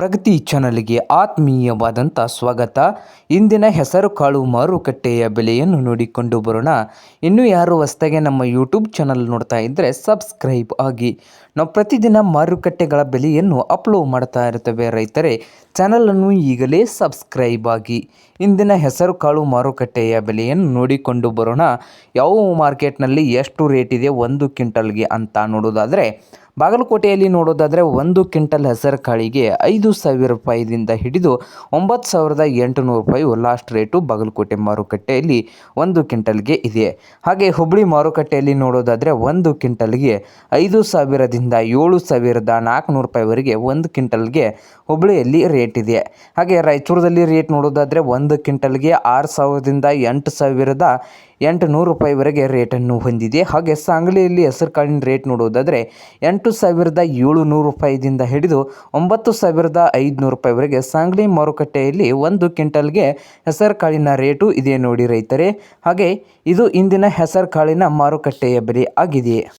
ಪ್ರಗತಿ ಚಾನಲ್ಗೆ ಆತ್ಮೀಯವಾದಂಥ ಸ್ವಾಗತ. ಇಂದಿನ ಹೆಸರು ಕಾಳು ಮಾರುಕಟ್ಟೆಯ ಬೆಲೆಯನ್ನು ನೋಡಿಕೊಂಡು ಬರೋಣ. ಇನ್ನು ಯಾರು ಹೊಸ್ತಾಗೆ ನಮ್ಮ ಯೂಟ್ಯೂಬ್ ಚಾನಲ್ ನೋಡ್ತಾ ಇದ್ದರೆ ಸಬ್ಸ್ಕ್ರೈಬ್ ಆಗಿ. ನಾವು ಪ್ರತಿದಿನ ಮಾರುಕಟ್ಟೆಗಳ ಬೆಲೆಯನ್ನು ಅಪ್ಲೋಡ್ ಮಾಡ್ತಾ ಇರ್ತೇವೆ ರೈತರೇ. ಚಾನಲನ್ನು ಈಗಲೇ ಸಬ್ಸ್ಕ್ರೈಬ್ ಆಗಿ. ಇಂದಿನ ಹೆಸರು ಕಾಳು ಮಾರುಕಟ್ಟೆಯ ಬೆಲೆಯನ್ನು ನೋಡಿಕೊಂಡು ಬರೋಣ. ಯಾವ ಮಾರ್ಕೆಟ್ನಲ್ಲಿ ಎಷ್ಟು ರೇಟ್ ಇದೆ ಒಂದು ಕ್ವಿಂಟಲ್ಗೆ ಅಂತ ನೋಡೋದಾದರೆ ಬಾಗಲಕೋಟೆಯಲ್ಲಿ ನೋಡೋದಾದರೆ ಒಂದು ಕ್ವಿಂಟಲ್ ಹೆಸರು ಕಾಳಿಗೆ ಐದು ಸಾವಿರ ರೂಪಾಯಿದಿಂದ ಹಿಡಿದು ಒಂಬತ್ತು ಸಾವಿರದ ಎಂಟುನೂರು ರೂಪಾಯಿ ಲಾಸ್ಟ್ ರೇಟು ಬಾಗಲಕೋಟೆ ಮಾರುಕಟ್ಟೆಯಲ್ಲಿ ಒಂದು ಕ್ವಿಂಟಲ್ಗೆ ಇದೆ. ಹಾಗೆ ಹುಬ್ಬಳ್ಳಿ ಮಾರುಕಟ್ಟೆಯಲ್ಲಿ ನೋಡೋದಾದರೆ ಒಂದು ಕ್ವಿಂಟಲ್ಗೆ ಐದು ಸಾವಿರದಿಂದ ಏಳು ಸಾವಿರದ ನಾಲ್ಕುನೂರು ರೂಪಾಯಿವರೆಗೆ ಒಂದು ಕ್ವಿಂಟಲ್ಗೆ ಹುಬ್ಬಳ್ಳಿಯಲ್ಲಿ ರೇಟ್ ಇದೆ. ಹಾಗೆ ರಾಯಚೂರದಲ್ಲಿ ರೇಟ್ ನೋಡೋದಾದರೆ ಒಂದು ಕ್ವಿಂಟಲ್ಗೆ ಆರು ಸಾವಿರದಿಂದ ಎಂಟು ಸಾವಿರದ ಎಂಟು ನೂರು ರೂಪಾಯಿವರೆಗೆ ರೇಟನ್ನು ಹೊಂದಿದೆ. ಹಾಗೆ ಸಾಂಗ್ಲಿಯಲ್ಲಿ ಹೆಸರು ಕಾಳಿನ ರೇಟ್ ನೋಡೋದಾದರೆ ಎಂಟು ಸಾವಿರದ ಏಳು ನೂರು ರೂಪಾಯಿದಿಂದ ಹಿಡಿದು ಒಂಬತ್ತು ಸಾವಿರದ ಐದುನೂರು ರೂಪಾಯಿವರೆಗೆ ಸಾಂಗ್ಲಿ ಮಾರುಕಟ್ಟೆಯಲ್ಲಿ ಒಂದು ಕ್ವಿಂಟಲ್ಗೆ ಹೆಸರು ಕಾಳಿನ ರೇಟು ಇದೆ ನೋಡಿ ರೈತರೇ. ಹಾಗೆ ಇದು ಇಂದಿನ ಹೆಸರು ಕಾಳಿನ ಮಾರುಕಟ್ಟೆಯ ಬೆಲೆ ಆಗಿದೆ.